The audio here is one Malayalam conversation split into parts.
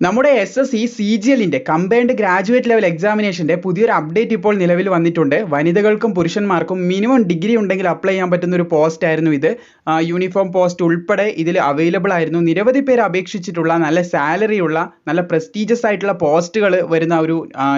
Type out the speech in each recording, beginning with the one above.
നമ്മുടെ S S C C G എല്ലിന്റെ കമ്പൈൻഡ് ഗ്രാജുവേറ്റ് ലെവൽ എക്സാമിനേഷന്റെ പുതിയൊരു അപ്ഡേറ്റ് ഇപ്പോൾ നിലവിൽ വന്നിട്ടുണ്ട്. വനിതകൾക്കും പുരുഷന്മാർക്കും മിനിമം ഡിഗ്രി ഉണ്ടെങ്കിൽ അപ്ലൈ ചെയ്യാൻ പറ്റുന്ന ഒരു പോസ്റ്റ് ആയിരുന്നു ഇത്. യൂണിഫോം പോസ്റ്റ് ഉൾപ്പെടെ ഇതിൽ അവൈലബിൾ ആയിരുന്നു. നിരവധി പേര് അപേക്ഷിച്ചിട്ടുള്ള നല്ല സാലറി ഉള്ള നല്ല പ്രസ്റ്റീജിയസ് ആയിട്ടുള്ള പോസ്റ്റുകൾ വരുന്ന ഒരു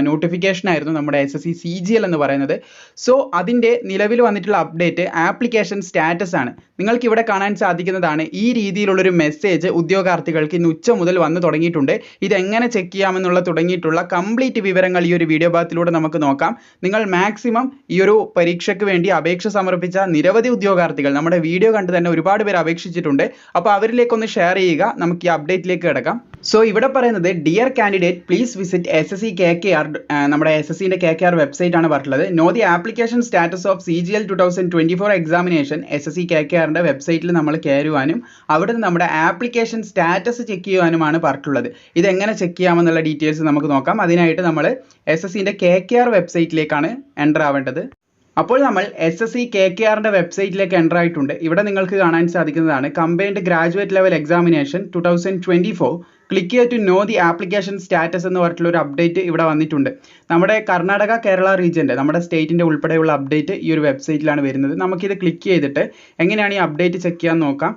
നോട്ടിഫിക്കേഷൻ ആയിരുന്നു നമ്മുടെ S S C G L എന്ന് പറയുന്നത്. സോ അതിന്റെ നിലവിൽ വന്നിട്ടുള്ള അപ്ഡേറ്റ് ആപ്ലിക്കേഷൻ സ്റ്റാറ്റസ് ആണ്. നിങ്ങൾക്ക് ഇവിടെ കാണാൻ സാധിക്കുന്നതാണ്. ഈ രീതിയിലുള്ളൊരു മെസ്സേജ് ഉദ്യോഗാർത്ഥികൾക്ക് ഇന്ന് ഉച്ച മുതൽ വന്നു തുടങ്ങിയിട്ടുണ്ട്. ഇതെങ്ങനെ ചെക്ക് ചെയ്യാമെന്നുള്ള തുടങ്ങിയിട്ടുള്ള കംപ്ലീറ്റ് വിവരങ്ങൾ ഈ ഒരു വീഡിയോ ഭാഗത്തിലൂടെ നമുക്ക് നോക്കാം. നിങ്ങൾ മാക്സിമം ഈ ഒരു പരീക്ഷയ്ക്ക് വേണ്ടി അപേക്ഷ സമർപ്പിച്ച നിരവധി ഉദ്യോഗാർത്ഥികൾ നമ്മുടെ വീഡിയോ കണ്ട് തന്നെ ഒരുപാട് പേർ അപേക്ഷിച്ചിട്ടുണ്ട്. അപ്പോൾ അവരിലേക്കൊന്ന് ഷെയർ ചെയ്യുക. നമുക്ക് ഈ അപ്ഡേറ്റിലേക്ക് കിടക്കാം. സോ ഇവിടെ പറയുന്നത് dear candidate please visit S S C K K R നമ്മുടെ എസ് എസ് സിന്റെ കെ കെ ആർ വെബ്സൈറ്റ് ആണ് പറഞ്ഞിട്ടുള്ളത്. Know the application status of C G L two thousand twenty four examination S S C K K ആറിന്റെ വെബ്സൈറ്റിൽ നമ്മൾ കയറുവാനും അവിടെ നിന്ന് നമ്മുടെ ആപ്ലിക്കേഷൻ സ്റ്റാറ്റസ് ചെക്ക് ചെയ്യുവാനുമാണ് പറഞ്ഞിട്ടുള്ളത്. ഇതെങ്ങനെ ചെക്ക് ചെയ്യാമെന്നുള്ള ഡീറ്റെയിൽസ് നമുക്ക് നോക്കാം. അതിനായിട്ട് നമ്മൾ എസ് എസ് സിന്റെ കെ കെ ആർ വെബ്സൈറ്റിലേക്കാണ് എന്റർ ആവേണ്ടത്. അപ്പോൾ നമ്മൾ S S C K K ആറിന്റെ വെബ്സൈറ്റിലേക്ക് എന്റർ ആയിട്ടുണ്ട്. ഇവിടെ നിങ്ങൾക്ക് കാണാൻ സാധിക്കുന്നതാണ് combined graduate level examination two thousand twenty four click ചെയ്ത് to know the application status എന്ന് പറഞ്ഞിട്ടുള്ള ഒരു അപ്ഡേറ്റ് ഇവിടെ വന്നിട്ടുണ്ട്. നമ്മുടെ കർണാടക കേരള റീജിയന്റെ നമ്മുടെ സ്റ്റേറ്റിന്റെ ഉൾപ്പെടെയുള്ള അപ്ഡേറ്റ് ഈ ഒരു വെബ്സൈറ്റിലാണ് വരുന്നത്. നമുക്കിത് ക്ലിക്ക് ചെയ്തിട്ട് എങ്ങനെയാണ് ഈ അപ്ഡേറ്റ് ചെക്ക് ചെയ്യാൻ നോക്കാം.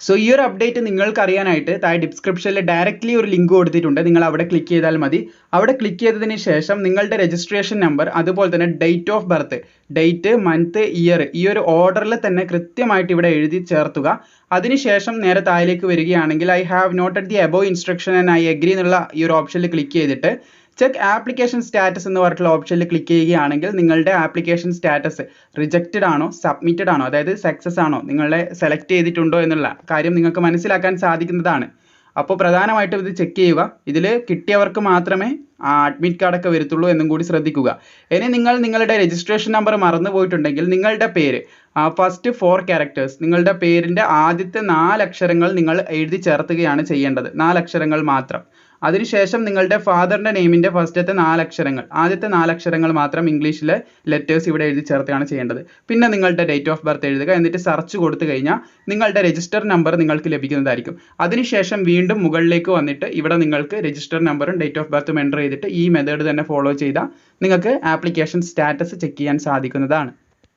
സോ ഈ ഒരു അപ്ഡേറ്റ് നിങ്ങൾക്ക് അറിയാനായിട്ട് താഴെ ഡിസ്ക്രിപ്ഷനിൽ ഡയറക്റ്റ്ലി ഒരു ലിങ്ക് കൊടുത്തിട്ടുണ്ട്. നിങ്ങൾ അവിടെ ക്ലിക്ക് ചെയ്താൽ മതി. അവിടെ ക്ലിക്ക് ചെയ്തതിന് ശേഷം നിങ്ങളുടെ രജിസ്ട്രേഷൻ നമ്പർ അതുപോലെ തന്നെ date of birth date month year ഈ ഒരു ഓർഡറിൽ തന്നെ കൃത്യമായിട്ട് ഇവിടെ എഴുതി ചേർത്തുക. അതിനുശേഷം നേരെ താഴേക്ക് വരികയാണെങ്കിൽ I have noted the above instruction and I agree എന്നുള്ള ഈ ഒരു ഓപ്ഷനിൽ ക്ലിക്ക് ചെയ്തിട്ട് ചെക്ക് ആപ്ലിക്കേഷൻ സ്റ്റാറ്റസ് എന്ന് പറഞ്ഞിട്ടുള്ള ഓപ്ഷനിൽ ക്ലിക്ക് ചെയ്യുകയാണെങ്കിൽ നിങ്ങളുടെ ആപ്ലിക്കേഷൻ സ്റ്റാറ്റസ് റിജക്റ്റഡ് ആണോ സബ്മിറ്റഡ് ആണോ അതായത് സക്സസ് ആണോ നിങ്ങളെ സെലക്ട് ചെയ്തിട്ടുണ്ടോ എന്നുള്ള കാര്യം നിങ്ങൾക്ക് മനസ്സിലാക്കാൻ സാധിക്കുന്നതാണ്. അപ്പോൾ പ്രധാനമായിട്ടും ഇത് ചെക്ക് ചെയ്യുക. ഇതിൽ കിട്ടിയവർക്ക് മാത്രമേ അഡ്മിറ്റ് കാർഡൊക്കെ വരത്തുള്ളൂ എന്നും കൂടി ശ്രദ്ധിക്കുക. ഇനി നിങ്ങൾ നിങ്ങളുടെ രജിസ്ട്രേഷൻ നമ്പർ മറന്നു പോയിട്ടുണ്ടെങ്കിൽ നിങ്ങളുടെ പേര് ഫസ്റ്റ് ഫോർ ക്യാരക്ടേഴ്സ് നിങ്ങളുടെ പേരിന്റെ ആദ്യത്തെ നാലക്ഷരങ്ങൾ നിങ്ങൾ എഴുതി ചേർത്തുകയാണ് ചെയ്യേണ്ടത്. നാലക്ഷരങ്ങൾ മാത്രം. അതിനുശേഷം നിങ്ങളുടെ ഫാദറിന്റെ നെയിമിന്റെ ഫസ്റ്റത്തെ നാലക്ഷരങ്ങൾ ആദ്യത്തെ നാലക്ഷരങ്ങൾ മാത്രം ഇംഗ്ലീഷിലെ ലെറ്റേഴ്സ് ഇവിടെ എഴുതി ചേർത്തുകയാണ് ചെയ്യേണ്ടത്. പിന്നെ നിങ്ങളുടെ ഡേറ്റ് ഓഫ് ബർത്ത് എഴുതുക. എന്നിട്ട് സെർച്ച് കൊടുത്തു കഴിഞ്ഞാൽ നിങ്ങളുടെ രജിസ്റ്റർ നമ്പർ നിങ്ങൾക്ക് ലഭിക്കുന്നതായിരിക്കും. അതിനുശേഷം വീണ്ടും മുകളിലേക്ക് വന്നിട്ട് ഇവിടെ നിങ്ങൾക്ക് രജിസ്റ്റർ നമ്പറും ഡേറ്റ് ഓഫ് ബർത്തും എന്റർ ചെയ്തിട്ട് ഈ മെത്തേഡ് തന്നെ ഫോളോ ചെയ്താൽ നിങ്ങൾക്ക് ആപ്ലിക്കേഷൻ സ്റ്റാറ്റസ് ചെക്ക് ചെയ്യാൻ സാധിക്കുന്നതാണ്.